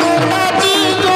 Thank.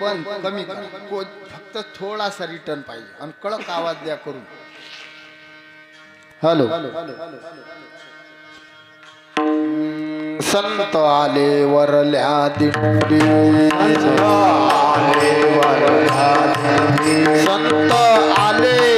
बंद कमी फक्त थोडासा रिटर्न पाहिजे. आणि कडक आवाज द्या करून. हॅलो. संत आले वरल्या संत आले वरल्या दिंडी. संत आले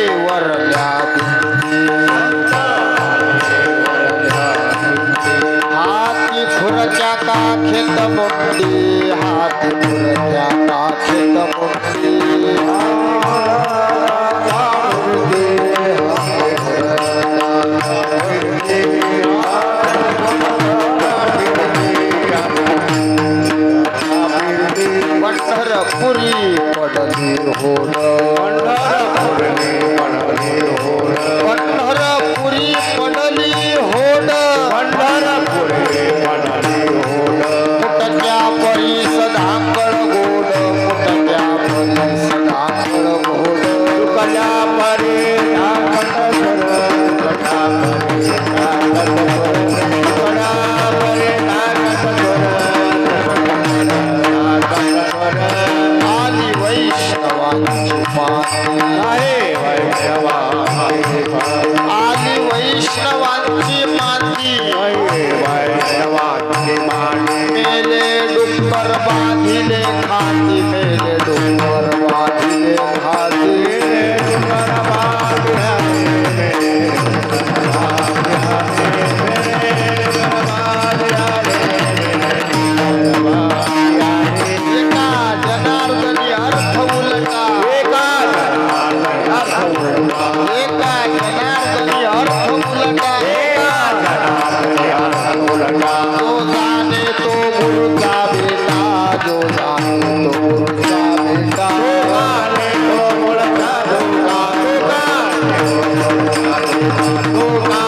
Oh, है 또